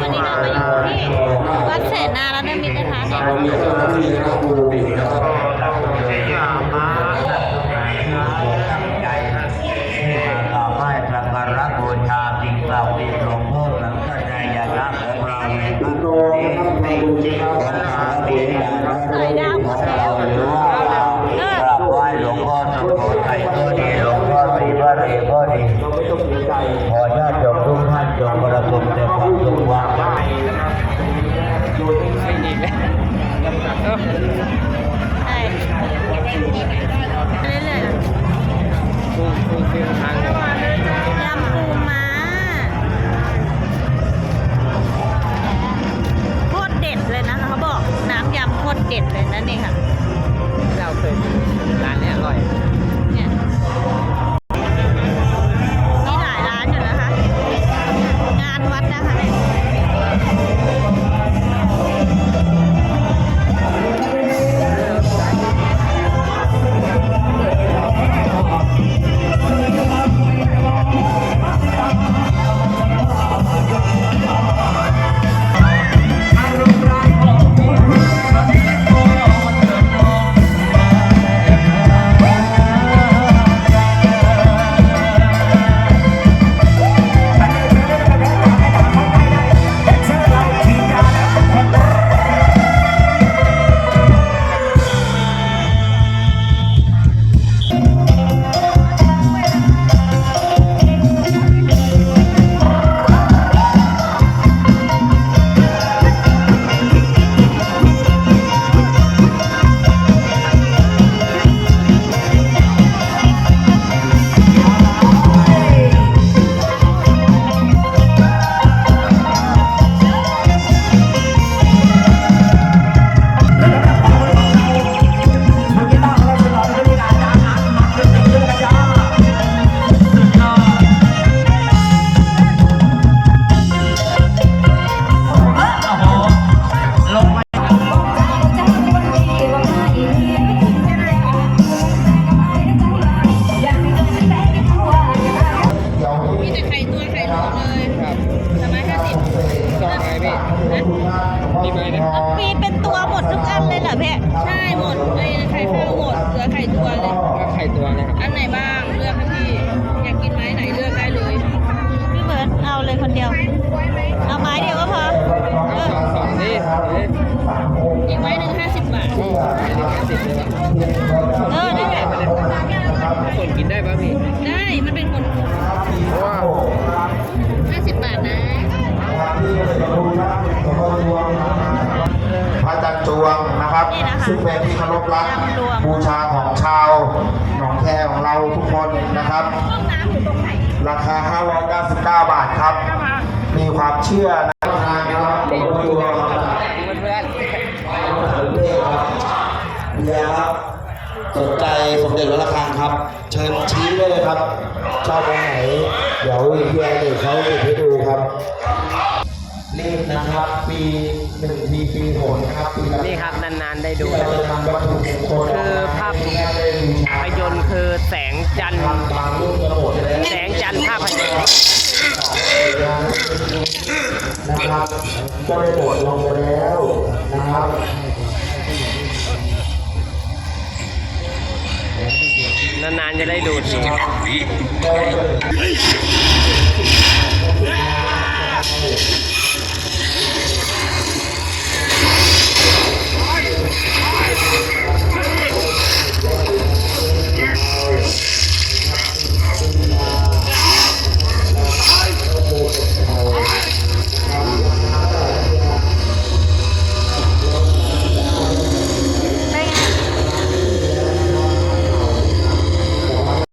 วันนี้เรามาอยู่ที่วัดแสนนาแล้วนี่ยมิตรนะคะเนี่ยเรามีเจ้าหน้าที่นะครับูนะค ด็ดเลยนั่นเองค่ะ เราเคยร้านนี้อร่อย ครับสามร้อยห้าสิบจองไงพี่มีไหมเนี่ยมีเป็นตัวหมดทุกอันเลยเหรอพี่ใช่หมดไอ้ไข่ข้าวหมดเหลือไข่ตัวเลย ก็ไข่ตัวนะครับอันไหนบ้างเลือกให้พี่อยากกินไม้ไหนเลือกได้เลยพี่เบิร์ดเอาเลยคนเดียว เอาไม้เดียวก็พอเอาสองสองนี่เอ๊ะอีกไม้หนึ่งห้าสิบบาทโอ้ไม่ได้แค่สิบเลย พระจันทร์จวงนะครับนี่นะคะซึ่งเป็นที่เคารพรักจำจวงบูชาของชาวหนองแคของเราทุกคนนะครับห้องน้ำอยู่ตรงไหนราคา 599 บาทครับ มีความเชื่อนะครับหลวงพ่อจวงครับเพื่อนเพื่อนเฮียครับสนใจสมเด็จวัดระฆังครับ เชิญชี้ได้เลยครับ ชอบตรงไหน เดี๋ยวเฮียเดี๋ยวเขาติดให้ดูครับ รีบนะครับ ปีหนึ่งทีปีหนนะครับปีละนี่ครับนานๆได้ดูที่เราจะนำวัตถุมงคลคือภาพ ให้ได้บูชาภาพยนตร์คือแสงจันทร์บางรุ่นกระโดดไปแล้วแสงจันทร์ภาพยนตร์นะครับก็ได้โดดลงไปแล้วนะครับนานๆจะได้ดูทีก็จะ